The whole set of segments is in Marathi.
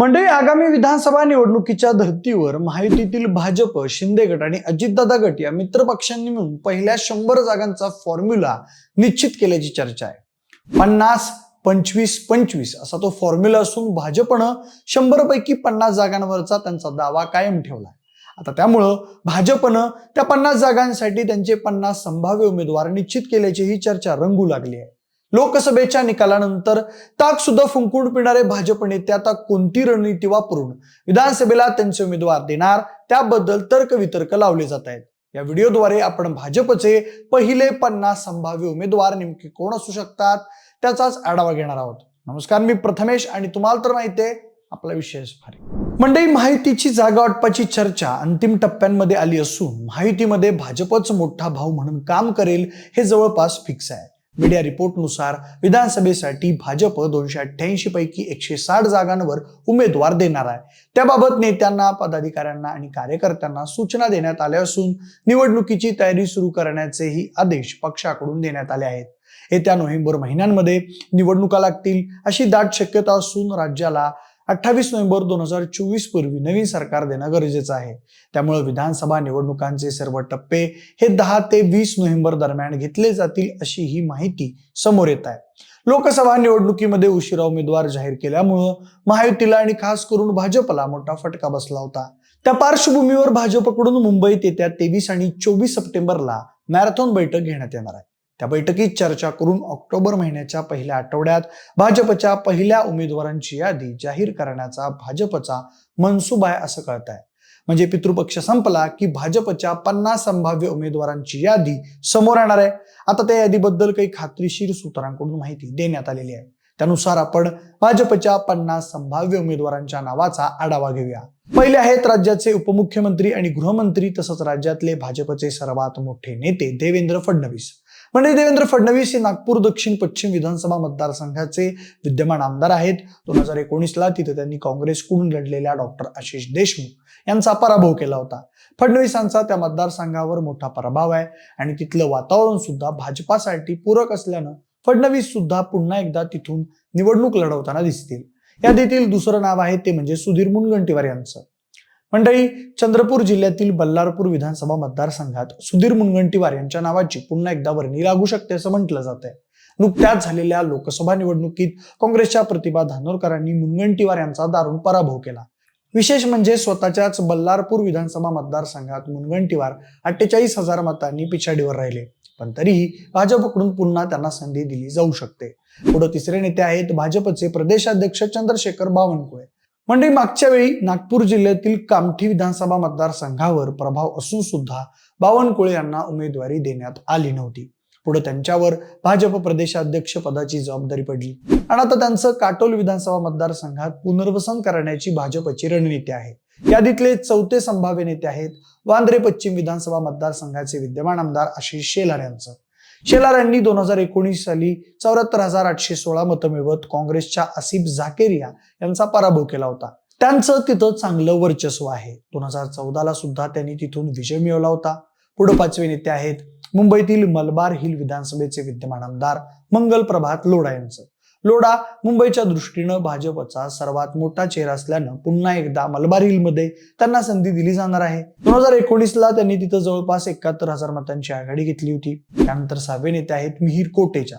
मंडळी आगामी विधानसभा निवडणुकीच्या धर्तीवर महायुतीतील भाजप शिंदे गट आणि अजितदादा गट या मित्र पक्षांनी मिळून पहिल्या शंभर जागांचा फॉर्म्युला निश्चित केल्याची चर्चा आहे. पन्नास पंचवीस पंचवीस असा तो फॉर्म्युला असून भाजपनं शंभर पैकी पन्नास जागांवरचा त्यांचा दावा कायम ठेवला आता त्यामुळं भाजपनं त्या पन्नास जागांसाठी त्यांचे पन्नास संभाव्य उमेदवार निश्चित केल्याची ही चर्चा रंगू लागली आहे. लोकसभेच्या निकालानंतर ताक सुद्धा फुंकून पिणारे भाजप नेते आता कोणती रणनीती वापरून विधानसभेला त्यांचे उमेदवार देणार? त्याबद्दल तर्कवितर्क लावले जात आहेत. या व्हिडिओद्वारे आपण भाजपचे पहिले पन्नास संभाव्य उमेदवार नेमके कोण असू शकतात? त्याचाच आढावा घेणार आहोत. नमस्कार मी प्रथमेश आणि तुम्हाला तर माहिती आहे आपला विषय भारी मंडई माहितीची जागा वाटपाची चर्चा अंतिम टप्प्यांमध्ये आली असून माहितीमध्ये भाजपच मोठा भाऊ म्हणून काम करेल हे जवळपास फिक्स आहे. मीडिया रिपोर्टनुसार विधानसभेसाठी भाजप दोनशे अठ्ठ्याऐंशी पैकी एकशे साठ जागांवर उमेदवार देणार आहे. त्याबाबत नेत्यांना पदाधिकाऱ्यांना आणि कार्यकर्त्यांना सूचना देण्यात आल्या असून निवडणुकीची तयारी सुरू करण्याचेही आदेश पक्षाकडून देण्यात आले आहेत. येत्या नोव्हेंबर महिन्यांमध्ये निवडणुका लागतील अशी दाट शक्यता असून राज्याला अठ्ठावीस नोव्हेंबर दोन हजार चोवीस पूर्वी नवीन सरकार देणं गरजेचं आहे. त्यामुळे विधानसभा निवडणुकांचे सर्व टप्पे हे दहा ते वीस नोव्हेंबर दरम्यान घेतले जातील अशी ही माहिती समोर येत आहे. लोकसभा निवडणुकीमध्ये उशिरा उमेदवार जाहीर केल्यामुळं महायुतीला आणि खास करून भाजपला मोठा फटका बसला होता. त्या पार्श्वभूमीवर भाजपकडून मुंबईत येत्या तेवीस आणि चोवीस सप्टेंबरला मॅरेथॉन बैठक घेण्यात येणार आहे. त्या बैठकीत चर्चा करून ऑक्टोबर महिन्याच्या पहिल्या आठवड्यात भाजपच्या पहिल्या उमेदवारांची यादी जाहीर करण्याचा भाजपचा मनसुबा आहे असं कळत आहे म्हणजे पितृपक्ष संपला की भाजपच्या पन्नास संभाव्य उमेदवारांची यादी समोर येणार आहे. आता त्या यादीबद्दल काही खात्रीशीर सूत्रांकडून माहिती देण्यात आलेली आहे. त्यानुसार आपण भाजपच्या पन्नास संभाव्य उमेदवारांच्या नावाचा आढावा घेऊया. पहिले आहेत राज्याचे उपमुख्यमंत्री आणि गृहमंत्री तसंच राज्यातले भाजपचे सर्वात मोठे नेते देवेंद्र फडणवीस. म्हणजे देवेंद्र फडणवीस हे नागपूर दक्षिण पश्चिम विधानसभा मतदारसंघाचे विद्यमान आमदार आहेत. दोन हजार एकोणीसला तिथे त्यांनी काँग्रेसकडून लढलेल्या डॉक्टर आशिष देशमुख यांचा पराभव केला होता. फडणवीसांचा त्या मतदारसंघावर मोठा प्रभाव आहे आणि तिथलं वातावरण सुद्धा भाजपासाठी पूरक असल्यानं फडणवीस सुद्धा पुन्हा एकदा तिथून निवडणूक लढवताना दिसतील. यादीतील दुसरं नाव आहे ते म्हणजे सुधीर मुनगंटीवार यांचं. मंडळी चंद्रपूर जिल्ह्यातील बल्लारपूर विधानसभा मतदारसंघात सुधीर मुनगंटीवार यांच्या नावाची पुन्हा एकदा वर्णी लागू शकते असं म्हटलं जात आहे नुकत्याच झालेल्या लोकसभा निवडणुकीत काँग्रेसच्या प्रतिभा धानोरकरांनी मुनगंटीवार यांचा दारुण पराभव केला. विशेष म्हणजे स्वतःच्याच बल्लारपूर विधानसभा मतदारसंघात मुनगंटीवार अठ्ठेचाळीस हजार मतांनी पिछाडीवर राहिले. पण तरीही भाजपकडून पुन्हा त्यांना संधी दिली जाऊ शकते. पुढे तिसरे नेते आहेत भाजपचे प्रदेशाध्यक्ष चंद्रशेखर बावनकुळे. म्हणजे मागच्या वेळी नागपूर जिल्ह्यातील कामठी विधानसभा मतदारसंघावर प्रभाव असून सुद्धा बावनकुळे यांना उमेदवारी देण्यात आली नव्हती. पुढे त्यांच्यावर भाजप प्रदेशाध्यक्ष पदाची जबाबदारी पडली. आणि आता त्यांचं काटोल विधानसभा मतदारसंघात पुनर्वसन करण्याची भाजपची रणनीती आहे. यादीतले चौथे संभाव्य नेते आहेत वांद्रे पश्चिम विधानसभा मतदारसंघाचे विद्यमान आमदार आशिष शेलार यांचं. शेलारांनी दोन हजार एकोणीस साली चौऱ्याहत्तर हजार आठशे सोळा मतं मिळवत काँग्रेसच्या आसिफ झाकेरिया यांचा पराभव केला होता. त्यांचं तिथं चांगलं वर्चस्व आहे. दोन हजार चौदाला सुद्धा त्यांनी तिथून विजय मिळवला होता. पुढे पाचवे नेते आहेत मुंबईतील मलबार हिल विधानसभेचे विद्यमान आमदार मंगल प्रभात लोढा यांचं. लोढा मुंबईच्या दृष्टीनं भाजपचा सर्वात मोठा चेहरा असल्यानं पुन्हा एकदा मलबार हिलमध्ये त्यांना संधी दिली जाणार आहे. दोन हजार एकोणीसला त्यांनी तिथं जवळपास एकाहत्तर हजार मतांची आघाडी घेतली होती. त्यानंतर सहावे नेते आहेत मिहीर कोटेच्या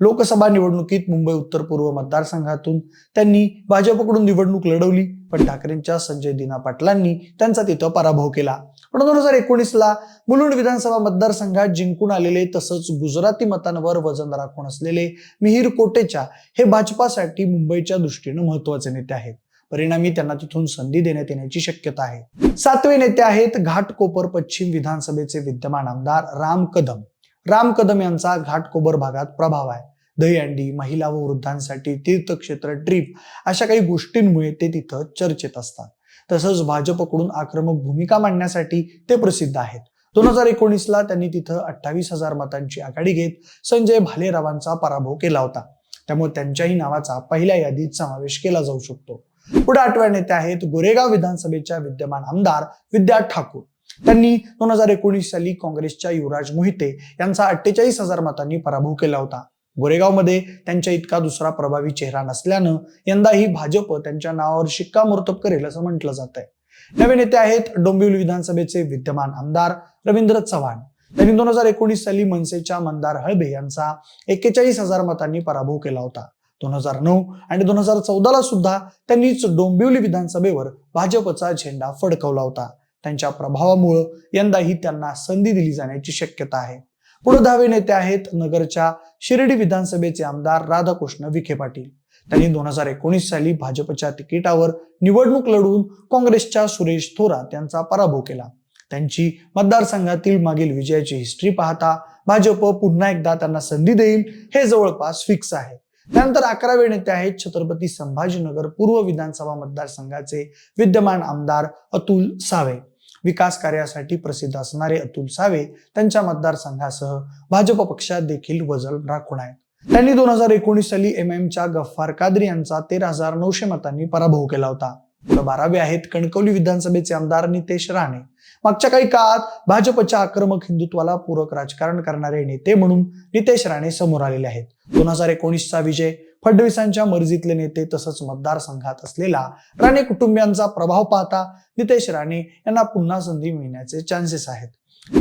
लोकसभा निवडणुकीत मुंबई उत्तर पूर्व मतदारसंघातून त्यांनी भाजपकडून निवडणूक लढवली पण ठाकरेंच्या संजय दिना पाटलांनी त्यांचा तिथं पराभव केला. पण दोन हजार एकोणीसला मुलुंड विधानसभा मतदारसंघात जिंकून आलेले तसंच गुजराती मतांवर वजन राखून असलेले मिहीर कोटेच्या हे भाजपासाठी मुंबईच्या दृष्टीनं महत्त्वाचे नेते आहेत. परिणामी त्यांना तिथून संधी देण्यात येण्याची शक्यता आहे. सातवे नेते आहेत घाटकोपर पश्चिम विधानसभेचे विद्यमान आमदार राम कदम. राम कदम यांचा घाटकोबर भागात प्रभाव आहे. दहीहंडी महिला व वृद्धांसाठी तीर्थक्षेत्र ट्रीप अशा काही गोष्टींमुळे ते तिथं चर्चेत असतात. तसंच भाजपकडून आक्रमक भूमिका मांडण्यासाठी ते प्रसिद्ध आहेत. दोन हजार एकोणीसला त्यांनी तिथं अठ्ठावीस हजार मतांची आघाडी घेत संजय भालेरावांचा पराभव केला होता. त्यामुळे त्यांच्याही नावाचा पहिल्या यादीत समावेश केला जाऊ शकतो. पुढे आठव्या नेते आहेत गोरेगाव विधानसभेच्या विद्यमान आमदार विद्या ठाकूर. त्यांनी दोन हजार एकोणीस साली काँग्रेसच्या युवराज मोहिते यांचा अठ्ठेचाळीस हजार मतांनी पराभव केला होता. गोरेगावमध्ये त्यांच्या इतका दुसरा प्रभावी चेहरा नसल्यानं यंदाही भाजप त्यांच्या नावावर शिक्कामोर्तब करेल असं म्हटलं जात आहे नवे नेते आहेत डोंबिवली विधानसभेचे विद्यमान आमदार रवींद्र चव्हाण. त्यांनी दोन हजार एकोणीस साली मनसेच्या मंदार हळबे यांचा एक्केचाळीस हजार मतांनी पराभव केला होता. दोन हजार नऊ आणि दोन हजार चौदाला सुद्धा त्यांनीच डोंबिवली विधानसभेवर भाजपचा झेंडा फडकवला होता. त्यांच्या प्रभावामुळं यंदाही त्यांना संधी दिली जाण्याची शक्यता आहे. पुढे दहावे नेते आहेत नगरच्या शिर्डी विधानसभेचे आमदार राधाकृष्ण विखे पाटील. त्यांनी दोन हजार एकोणीस साली भाजपच्या तिकिटावर निवडणूक लढवून काँग्रेसच्या सुरेश थोरात यांचा पराभव केला. त्यांची मतदारसंघातील मागील विजयाची हिस्ट्री पाहता भाजप पुन्हा एकदा त्यांना संधी देईल हे जवळपास फिक्स आहे. त्यानंतर अकरावे नेते आहेत छत्रपती संभाजीनगर पूर्व विधानसभा मतदारसंघाचे विद्यमान आमदार अतुल सावे. विकास कार्यासाठी प्रसिद्ध असणारे अतुल सावे त्यांच्या मतदारसंघासह भाजप पक्षात देखील वजन राखून आहेत. त्यांनी दोन हजार एकोणीस साली एम एमच्या गफ्फार कादरी यांचा तेरा हजार नऊशे मतांनी पराभव केला होता. बारावे आहेत कणकवली विधानसभेचे आमदार नितेश राणे. मागच्या काही काळात भाजपच्या आक्रमक हिंदुत्वाला पूरक राजकारण करणारे नेते म्हणून नितेश राणे समोर आलेले आहेत. दोन हजार एकोणीसचा विजय फडणवीसांच्या मर्जीतले नेते तसंच मतदारसंघात असलेला राणे कुटुंबियांचा प्रभाव पाहता नितेश राणे यांना पुन्हा संधी मिळण्याचे चान्सेस आहेत.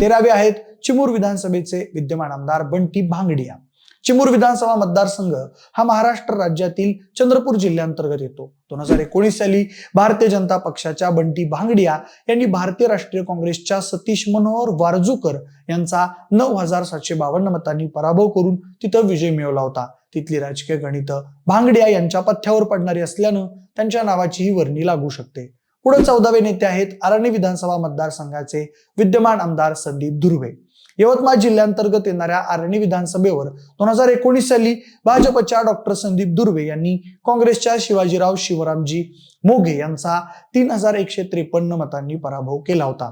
तेरावे आहेत चिमूर विधानसभेचे विद्यमान आमदार बंटी भांगडिया. चिमूर विधानसभा मतदारसंघ हा महाराष्ट्र राज्यातील चंद्रपूर जिल्ह्यांतर्गत येतो. दोन हजार एकोणीस साली भारतीय जनता पक्षाच्या बंटी भांगडिया यांनी भारतीय राष्ट्रीय काँग्रेसच्या सतीश मनोहर वारजूकर यांचा नऊ हजार सातशे बावन्न मतांनी पराभव करून तिथं विजय मिळवला होता. तिथली राजकीय गणित भांगडिया यांच्या पथ्यावर पडणारी असल्यानं त्यांच्या नावाचीही वर्णी लागू शकते. पुढे चौदावे नेते आहेत आरणी विधानसभा मतदारसंघाचे विद्यमान आमदार संदीप धुर्वे. यवतमाळ जिल्ह्यांतर्गत येणाऱ्या आरणी विधानसभेवर दोन हजार एकोणीस साली भाजपच्या डॉक्टर संदीप दुर्वे यांनी काँग्रेसच्या शिवाजीराव शिवरामजी मोघे यांचा तीन हजार एकशे त्रेपन्न मतांनी पराभव केला होता.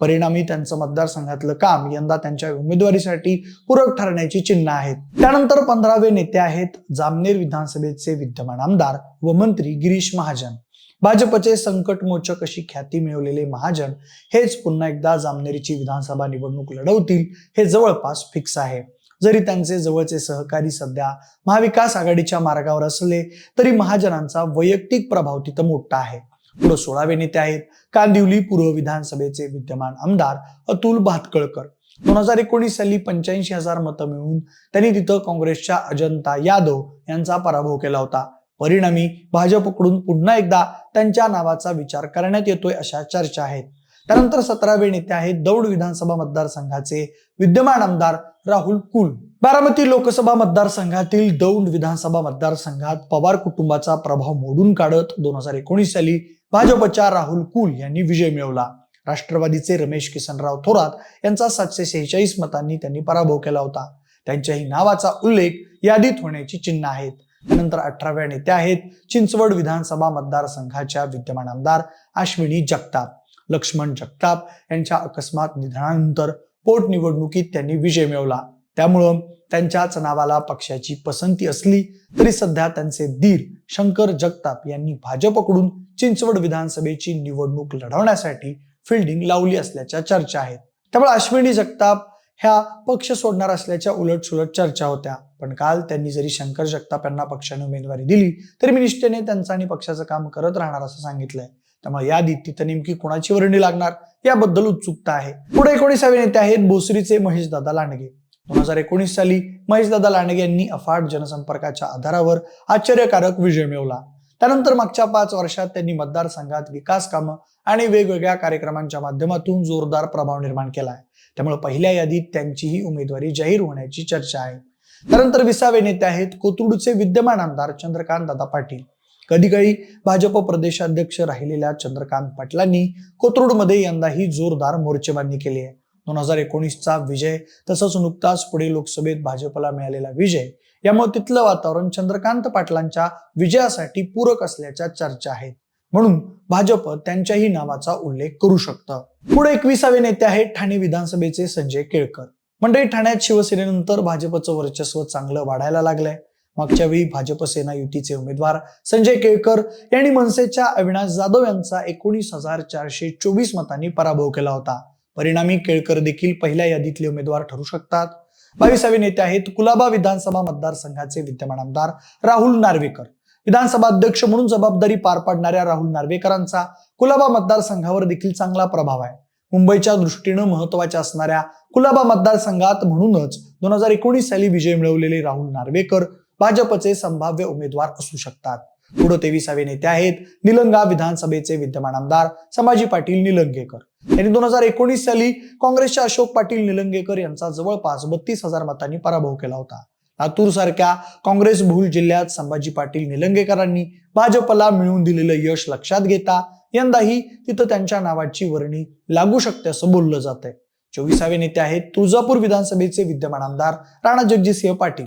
परिणामी त्यांचं मतदारसंघातलं काम यंदा त्यांच्या उमेदवारीसाठी पूरक ठरण्याची चिन्ह आहेत. त्यानंतर पंधरावे नेते आहेत जामनेर विधानसभेचे विद्यमान आमदार व मंत्री गिरीश महाजन. भाजपचे संकटमोचक अशी ख्याती मिळवलेले महाजन हेच पुन्हा एकदा जामनेरीची विधानसभा निवडणूक लढवतील हे जवळपास फिक्स आहे. जरी त्यांचे जवळचे सहकारी सध्या महाविकास आघाडीच्या मार्गावर असले तरी महाजनांचा वैयक्तिक प्रभाव तिथं मोठा आहे. पुढे सोळावे नेते आहेत. कांदिवली पूर्व विधानसभेचे विद्यमान आमदार अतुल भातकळकर. दोन हजार एकोणीस साली पंच्याऐंशी हजार मतं मिळवून त्यांनी तिथं काँग्रेसच्या अजंता यादव यांचा पराभव केला होता. परिणामी भाजपकडून पुन्हा एकदा त्यांच्या नावाचा विचार करण्यात येतोय अशा चर्चा आहेत. त्यानंतर सतरावे नेते आहेत दौड विधानसभा मतदारसंघाचे विद्यमान आमदार राहुल कुल. बारामती लोकसभा मतदारसंघातील दौंड विधानसभा मतदारसंघात पवार कुटुंबाचा प्रभाव मोडून काढत दोन हजार एकोणीस साली भाजपच्या राहुल कुल यांनी विजय मिळवला. राष्ट्रवादीचे रमेश किसनराव थोरात यांचा सातशे सेहेचाळीस मतांनी त्यांनी पराभव केला होता. त्यांच्याही नावाचा उल्लेख यादीत होण्याची चिन्ह आहेत. त्यानंतर अठराव्या नेत्या आहेत चिंचवड विधानसभा मतदारसंघाच्या विद्यमान आमदार अश्विनी जगताप लक्ष्मण जगताप यांच्या अकस्मात निधनानंतर पोटनिवडणुकीत त्यांनी विजय मिळवला. त्यामुळं त्यांच्याच नावाला पक्षाची पसंती असली तरी सध्या त्यांचे दीर शंकर जगताप यांनी भाजपकडून चिंचवड विधानसभेची निवडणूक लढवण्यासाठी फिल्डिंग लावली असल्याच्या चर्चा आहेत. त्यामुळे अश्विनी जगताप ह्या पक्ष सोडणार असल्याच्या उलटसुलट चर्चा होत्या. पण काल त्यांनी जरी शंकर जगताप यांना पक्षाने उमेदवारी दिली तरी मी निष्ठेने त्यांचं आणि पक्षाचं काम करत राहणार असं सांगितलंय. त्यामुळे यादीत तिथं नेमकी कोणाची वर्णी लागणार याबद्दल उत्सुकता आहे. पुढे एकोणीसावे नेते आहेत भोसरीचे महेशदादा लांडगे. दोन हजार एकोणीस साली महेशदादा लांडगे यांनी अफाट जनसंपर्काच्या आधारावर आश्चर्यकारक विजय मिळवला. त्यानंतर मागच्या पाच वर्षात त्यांनी मतदारसंघात विकास कामं आणि वेगवेगळ्या कार्यक्रमांच्या माध्यमातून जोरदार प्रभाव निर्माण केला आहे त्यामुळे पहिल्या यादीत त्यांचीही उमेदवारी जाहीर होण्याची चर्चा आहे. त्यानंतर विसावे नेते आहेत कोथरूडचे विद्यमान आमदार चंद्रकांत दादा पाटील. कधी काळी भाजप प्रदेशाध्यक्ष राहिलेल्या चंद्रकांत पाटलांनी कोथरूडमध्ये यंदाही जोरदार मोर्चेबांधणी केली आहे. दोन हजार एकोणीसचा विजय तसंच नुकताच पुढे लोकसभेत भाजपला मिळालेला विजय यामुळे तिथलं वातावरण चंद्रकांत पाटलांच्या विजयासाठी पूरक असल्याच्या चर्चा आहेत. म्हणून भाजप त्यांच्याही नावाचा उल्लेख करू शकतं. पुढे एकविसावे नेते आहेत ठाणे विधानसभेचे संजय केळकर. मंडळी ठाण्यात शिवसेनेनंतर भाजपचं वर्चस्व चांगलं वाढायला लागलंय. मागच्या वेळी भाजप सेना युतीचे उमेदवार संजय केळकर यांनी मनसेच्या अविनाश जाधव यांचा एकोणीस हजार चारशे चोवीस मतांनी पराभव केला होता. परिणामी केळकर देखील पहिल्या यादीतले उमेदवार ठरू शकतात. बावीसावे नेते आहेत कुलाबा विधानसभा मतदारसंघाचे विद्यमान आमदार राहुल नार्वेकर. विधानसभा अध्यक्ष म्हणून जबाबदारी पार पाडणाऱ्या राहुल नार्वेकरांचा कुलाबा मतदारसंघावर देखील चांगला प्रभाव आहे. मुंबईच्या दृष्टीनं महत्त्वाच्या असणाऱ्या कुलाबा मतदारसंघात म्हणूनच दोन हजार एकोणीस साली विजय मिळवलेले राहुल नार्वेकर भाजपचे संभाव्य उमेदवार असू शकतात. पुढे तेविसावे नेते आहेत निलंगा विधानसभेचे विद्यमान आमदार संभाजी पाटील निलंगेकर. यांनी दोन हजार एकोणीस साली काँग्रेसच्या अशोक पाटील निलंगेकर यांचा जवळपास बत्तीस हजार मतांनी पराभव केला होता. लातूर सारख्या काँग्रेस भूल जिल्ह्यात संभाजी पाटील निलंगेकरांनी भाजपला मिळवून दिलेलं यश लक्षात घेता यंदाही तिथं त्यांच्या नावाची वर्णी लागू शकते असं बोललं जात आहे चोवीसावे नेते आहेत तुळजापूर विधानसभेचे विद्यमान आमदार राणा जगजितसिंह पाटील.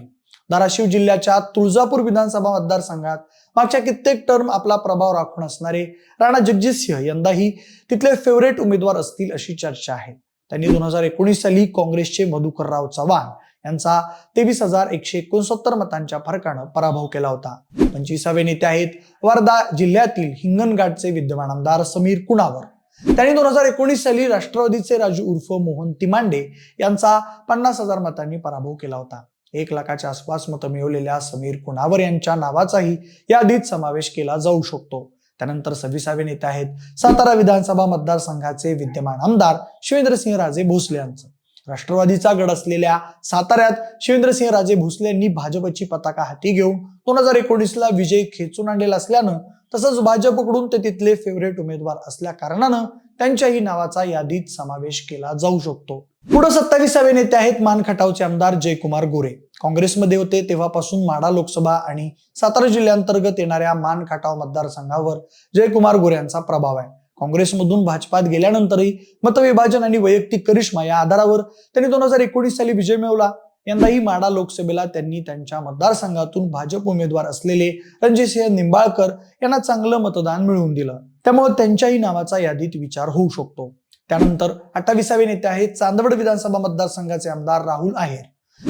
धाराशिव जिल्ह्याच्या तुळजापूर विधानसभा मतदारसंघात मागच्या कित्येक टर्म आपला प्रभाव राखून असणारे राणा जगजितसिंह यंदाही तिथले फेवरेट उमेदवार असतील अशी चर्चा आहे. त्यांनी दोन हजार एकोणीस साली काँग्रेसचे मधुकरराव चव्हाण यांचा तेवीस हजार एकशे एकोणसत्तर मतांच्या फरकानं पराभव केला होता. पंचवीसावे नेते आहेत वर्धा जिल्ह्यातील हिंगणघाटचे विद्यमान आमदार समीर कुणावर? त्यांनी दोन हजार एकोणीस साली राष्ट्रवादीचे राजू उर्फ मोहन तिमांडे यांचा पन्नास हजार मतांनी पराभव केला होता. एक लाखाच्या आसपास मतं मिळवलेल्या समीर कुणावर यांच्या नावाचाही यादीत समावेश केला जाऊ शकतो. त्यानंतर सव्वीसावे नेते आहेत सातारा विधानसभा मतदारसंघाचे विद्यमान आमदार शिवेंद्रसिंह राजे भोसले यांचं. राष्ट्रवादीचा गड असलेल्या साताऱ्यात शिवेंद्रसिंह राजे भोसले यांनी भाजपची पताका हाती घेऊन दोन हजार एकोणीसला विजय खेचून आणलेला असल्यानं तसंच भाजपकडून ते तिथले फेवरेट उमेदवार असल्या कारणानं त्यांच्याही नावाचा यादीत समावेश केला जाऊ शकतो. पुढे सत्तावीसावे नेते आहेत मान खटावचे आमदार जयकुमार गोरे. काँग्रेसमध्ये होते तेव्हापासून माडा लोकसभा आणि सातारा जिल्ह्यांतर्गत येणाऱ्या मान खटाव मतदारसंघावर जयकुमार गोरे यांचा प्रभाव आहे. काँग्रेसमधून भाजपात गेल्यानंतरही मतविभाजन आणि वैयक्तिक करिश्मा या आधारावर त्यांनी दोन हजार एकोणीस साली विजय मिळवला. यंदाही माडा लोकसभेला त्यांनी त्यांच्या मतदारसंघातून भाजप उमेदवार असलेले रणजितसिंह निंबाळकर यांना चांगलं मतदान मिळवून दिलं. त्यामुळे त्यांच्याही नावाचा यादीत विचार होऊ शकतो. त्यानंतर अठ्ठावीसावे नेते आहेत चांदवड विधानसभा मतदारसंघाचे आमदार राहुल आहेर.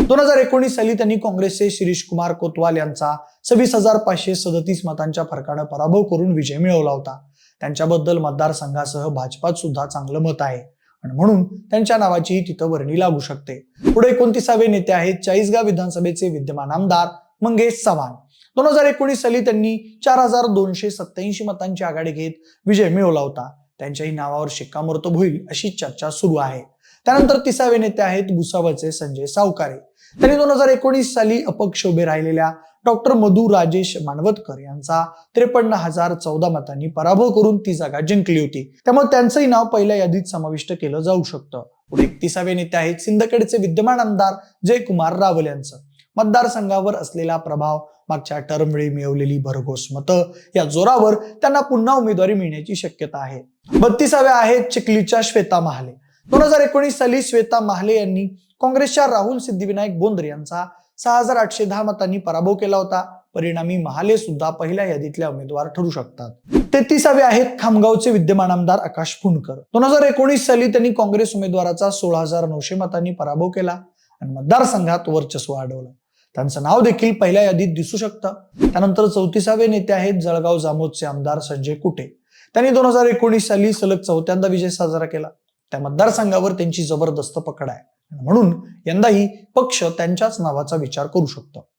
दोन हजार एकोणीस साली त्यांनी काँग्रेसचे शिरीष कुमार कोतवाल यांचा सव्वीस हजार पाचशे सदतीस मतांच्या फरकानं पराभव करून विजय मिळवला होता. त्यांच्याबद्दल मतदारसंघासह भाजपात सुद्धा चांगलं मत आहे. आणि म्हणून त्यांच्या नावाचीही तिथं वर्णी लागू शकते. पुढे एकोणतीसावे नेते आहेत चाळीसगाव विधानसभेचे विद्यमान आमदार मंगेश चव्हाण. दोन हजार एकोणीस साली त्यांनी चार हजार दोनशे सत्याऐंशी मतांची आघाडी घेत विजय मिळवला होता. त्यांच्याही नावावर शिक्कामोर्तब होईल अशी चर्चा सुरू आहे. त्यानंतर तिसावे नेते आहेत भुसावळचे संजय सावकारे. त्यांनी दोन हजार एकोणीस साली अपक्ष उभे राहिलेल्या डॉक्टर मधु राजेश मानवतकर यांचा त्रेपन्न हजार चौदा मतांनी पराभव करून ती जागा जिंकली होती. त्यामुळे त्यांचंही नाव पहिल्या यादीत समाविष्ट केलं जाऊ शकतं. पुढे एकतीसावे नेते आहेत सिंदखेडचे विद्यमान आमदार जयकुमार रावल यांचं. मतदारसंघावर असलेला प्रभाव मागच्या टर्मवेळी मिळवलेली भरघोस मतं या जोरावर त्यांना पुन्हा उमेदवारी मिळण्याची शक्यता आहे. बत्तीसाव्या आहेत चिखलीच्या श्वेता महाले. दोन हजार एकोणीस साली श्वेता महाले यांनी काँग्रेसच्या राहुल सिद्धिविनायक बोंद्र यांचा सहा हजार आठशे दहा मतांनी पराभव केला होता. परिणामी महाले सुद्धा पहिल्या यादीतल्या उमेदवार ठरू शकतात. तेहतीसावे आहेत खामगावचे विद्यमान आमदार आकाश पुणकर दोन हजार एकोणीस साली त्यांनी काँग्रेस उमेदवाराचा सोळा हजार नऊशे मतांनी पराभव केला आणि मतदारसंघात वर्चस्व वाढवलं त्यांचं नाव देखील पहिल्या यादीत दिसू शकतं. त्यानंतर चौतीसावे नेते आहेत जळगाव जामोदचे आमदार संजय कुटे. त्यांनी दोन हजार एकोणीस साली सलग चौथ्यांदा विजय साजरा केला. त्या मतदारसंघावर त्यांची जबरदस्त पकड आहे. म्हणून यंदाही पक्ष त्यांच्याच नावाचा विचार करू शकतो.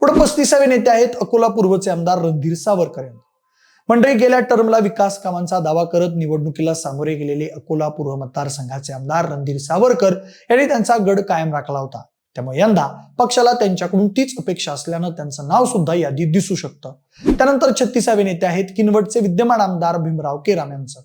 पुढे पस्तीसावे नेते आहेत अकोला पूर्वचे आमदार रणधीर सावरकर यांना. मंडळी गेल्या टर्मला विकास कामांचा दावा करत निवडणुकीला सामोरे गेलेले अकोला पूर्व मतदारसंघाचे आमदार रणधीर सावरकर यांनी त्यांचा गड कायम राखला होता. त्यामुळे यंदा पक्षाला त्यांच्याकडून तीच अपेक्षा असल्यानं त्यांचं नाव सुद्धा यादीत दिसू शकतं. त्यानंतर छत्तीसावे नेते आहेत किनवटचे विद्यमान आमदार भीमराव केराम यांचं.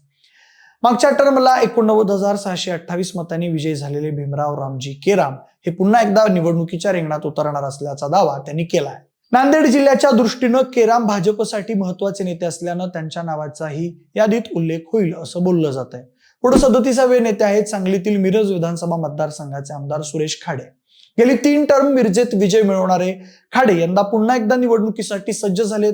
मागच्या टर्मला एकोणनव्वद हजार सहाशे अठ्ठावीस मतांनी विजयी झालेले भीमराव रामजी केराम हे पुन्हा एकदा निवडणुकीच्या रिंगणात उतरणार असल्याचा दावा त्यांनी केलाय. नांदेड जिल्ह्याच्या दृष्टीनं केराम भाजपसाठी महत्त्वाचे नेते असल्यानं त्यांच्या नावाचाही यादीत उल्लेख होईल असं बोललं जात आहे पुढे सदतीसावे नेते आहेत सांगलीतील मिरज विधानसभा मतदारसंघाचे आमदार सुरेश खाडे. गेली तीन टर्म मिरजेत विजय मिळवणारे खाडे यंदा पुन्हा एकदा निवडणुकीसाठी सज्ज झालेत.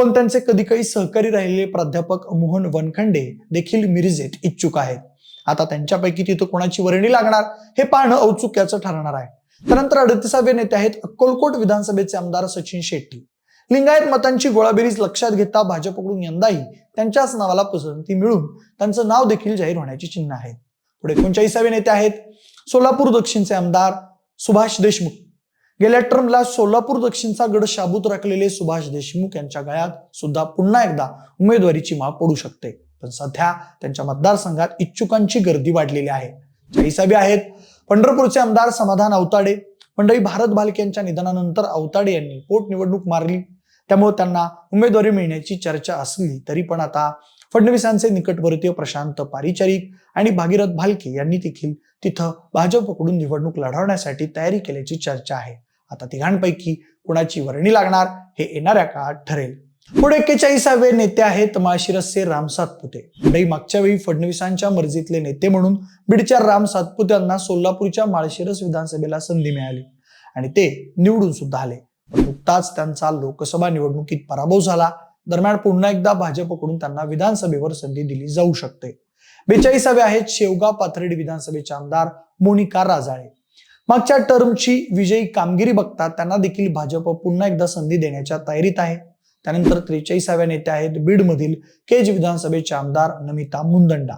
पण त्यांचे कधी काही सहकारी राहिलेले प्राध्यापक मोहन वनखंडे देखील मिरजेत इच्छुक आहेत. आता त्यांच्यापैकी तिथं कोणाची वर्णी लागणार हे पाहणं औत्सुक्याचं ठरणार आहे. त्यानंतर अडतीसावे नेते आहेत अक्कलकोट विधानसभेचे आमदार सचिन शेट्टी. लिंगायत मतांची गोळाबेरीज लक्षात घेता भाजपकडून यंदाही त्यांच्याच नावाला पसंती मिळून त्यांचं नाव देखील जाहीर होण्याची चिन्ह आहेत पुढे एकोणचाळीसावे नेते आहेत. सोलापूर दक्षिणचे आमदार सुभाष देशमुख. गेल्या टर्मला सोलापूर दक्षिणचा गड शाबूत राखलेले सुभाष देशमुख यांच्या गळ्यात सुद्धा पुन्हा एकदा उमेदवारीची माप पडू शकते. पण सध्या त्यांच्या मतदारसंघात इच्छुकांची गर्दी वाढलेली आहे. जैसाबी आहेत पंढरपूरचे आमदार समाधान अवताडे मंडळी भारत भालके यांच्या निधनानंतर अवताडे यांनी पोटनिवडणूक मारली. त्यामुळे त्यांना उमेदवारी मिळण्याची चर्चा असली तरी पण आता फडणवीसांचे निकटवर्तीय प्रशांत पारिचारिक आणि भागीरथ भालके यांनी देखील तिथं भाजपकडून निवडणूक लढवण्यासाठी तयारी केल्याची चर्चा आहे. आता तिघांपैकी कुणाची वर्णी लागणार हे येणाऱ्या काळात ठरेल. पुढे एक्केचाळीसावे नेते आहेत माळशिरसचे राम सातपुते. मागच्या वेळी फडणवीसांच्या मर्जीतले नेते म्हणून बीडच्या राम सातपुते यांना सोलापूरच्या माळशिरस विधानसभेला संधी मिळाली आणि ते निवडून सुद्धा आले. पण नुकताच त्यांचा लोकसभा निवडणुकीत पराभव झाला. दरम्यान पुन्हा एकदा भाजपकडून त्यांना विधानसभेवर संधी दिली जाऊ शकते. बेचाळीसावे आहेत शेवगाव पाथर्डी विधानसभेचे आमदार मोनिका राजाळे. मागच्या टर्मची विजयी कामगिरी बघता त्यांना देखील भाजप पुन्हा एकदा संधी देण्याच्या तयारीत आहे. त्यानंतर त्रेचाळीसाव्या नेत्या आहेत बीडमधील केज विधानसभेचे आमदार नमिता मुंदंडा.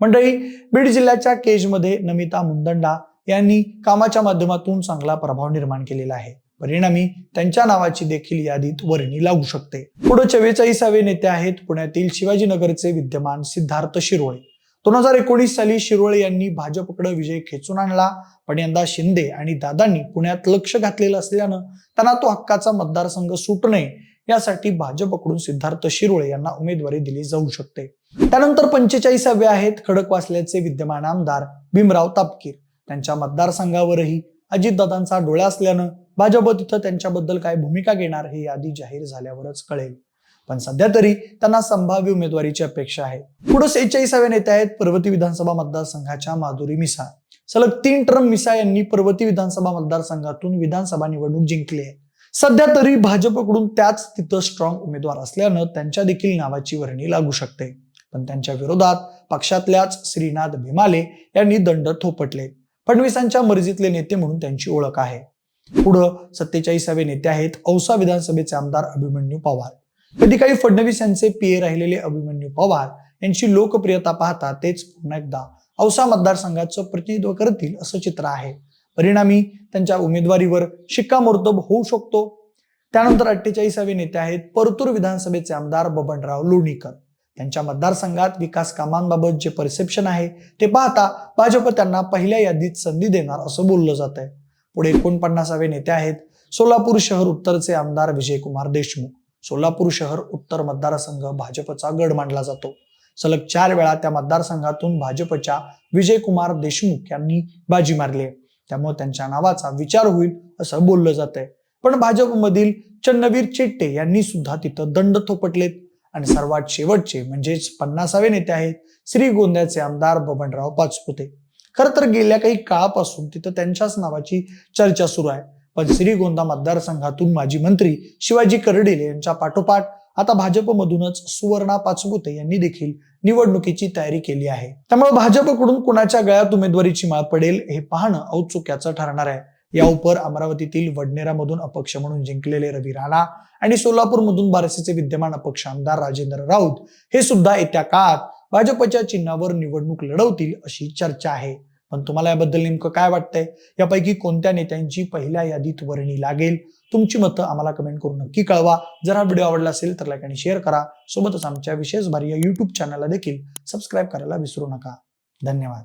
मंडळी बीड जिल्ह्याच्या केजमध्ये नमिता मुंदंडा यांनी कामाच्या माध्यमातून चांगला प्रभाव निर्माण केलेला आहे. परिणामी त्यांच्या नावाची देखील यादीत वर्णी लागू शकते. पुढे चव्वेचाळीसावे नेते आहेत पुण्यातील शिवाजीनगरचे विद्यमान सिद्धार्थ शिरोळे. दोन हजार एकोणीस साली शिरोळे यांनी भाजपकडे विजय खेचून आणला. पण यंदा शिंदे आणि दादांनी पुण्यात लक्ष घातलेलं असल्यानं त्यांना तो हक्काचा मतदारसंघ सुटू नये यासाठी भाजपकडून सिद्धार्थ शिरोळे यांना उमेदवारी दिली जाऊ शकते. त्यानंतर पंचेचाळीसावे आहेत खडकवासल्याचे विद्यमान आमदार भीमराव तापकीर. त्यांच्या मतदारसंघावरही अजितदादांचा डोळा असल्यानं भाजप तिथं त्यांच्याबद्दल काय भूमिका घेणार हे यादी जाहीर झाल्यावरच कळेल. पण सध्या तरी त्यांना संभाव्य उमेदवारीची अपेक्षा आहे. पुढे सेहेचाळीसाव्या नेत्या आहेत पर्वती विधानसभा मतदारसंघाच्या माधुरी मिसा सलग तीन टर्म मिसा यांनी पर्वती विधानसभा मतदारसंघातून विधानसभा निवडणूक जिंकली आहे. सध्या तरी भाजपकडून त्याच तिथं स्ट्रॉंग उमेदवार असल्यानं त्यांच्या देखील नावाची वर्णी लागू शकते. पण त्यांच्या विरोधात पक्षातल्याच श्रीनाथ भीमाले यांनी दंड थोपटले. फडणवीसांच्या मर्जीतले नेते म्हणून त्यांची ओळख आहे. पुढं सत्तेचाळीसावे नेते आहेत औसा विधानसभेचे आमदार अभिमन्यू पवार. कधी काही फडणवीस यांचे पीए राहिलेले अभिमन्यू पवार यांची लोकप्रियता पाहता तेच पुन्हा एकदा औसा मतदारसंघाचं प्रतिनिधित्व करतील असं चित्र आहे. परिणामी त्यांच्या उमेदवारीवर शिक्कामोर्तब होऊ शकतो. त्यानंतर अठ्ठेचाळीसावे नेते आहेत परतूर विधानसभेचे आमदार बबनराव लोणीकर. त्यांच्या मतदारसंघात विकास कामांबाबत जे परसेप्शन आहे ते पाहता भाजप त्यांना पहिल्या यादीत संधी देणार असं बोललं जात आहे पुढे एकोणपन्नासावे नेते आहेत सोलापूर शहर उत्तरचे आमदार विजयकुमार देशमुख. सोलापूर शहर उत्तर मतदारसंघ भाजपचा गड मानला जातो. सलग चार वेळा त्या मतदारसंघातून भाजपच्या विजयकुमार देशमुख यांनी बाजी मारली. आहे त्यामुळे त्यांच्या नावाचा विचार होईल असं बोललं जात आहे पण भाजपमधील चन्नवीर चेट्टे यांनी सुद्धा तिथं दंड थोपटलेत. आणि सर्वात शेवटचे म्हणजेच पन्नासावे नेते आहेत श्री गोंद्याचे आमदार बबनराव पाचपुते. खर तर गेल्या काही काळापासून तिथं त्यांच्याच नावाची चर्चा सुरू आहे. पण श्रीगोंदा मतदारसंघातून माजी मंत्री शिवाजी कर्डिले यांच्या पाठोपाठ आता भाजपमधूनच सुवर्णा पाचपुते यांनी देखील निवडणुकीची तयारी केली आहे. त्यामुळे भाजपकडून कुणाच्या गळ्यात उमेदवारीची माळ पडेल हे पाहणं औत्सुक्याचं ठरणार आहे. या उपर अमरावतीतील वडनेरामधून अपक्ष म्हणून जिंकलेले रवी राणा आणि सोलापूरमधून बारसीचे विद्यमान अपक्ष आमदार राजेंद्र राऊत हे सुद्धा येत्या काळात भाजपच्या चिन्हावर निवडणूक लढवतील अशी चर्चा आहे. पण तुम्हाला याबद्दल नेमकं काय वाटतंय? यापैकी कोणत्या नेत्यांची पहिल्या यादीत वर्णी लागेल? तुमची मतं आम्हाला कमेंट करून नक्की कळवा. जर हा व्हिडिओ आवडला असेल तर लाईक आणि शेअर करा. सोबतच आमच्या विशेष भारी या युट्यूब चॅनलला देखील सबस्क्राईब करायला विसरू नका. धन्यवाद.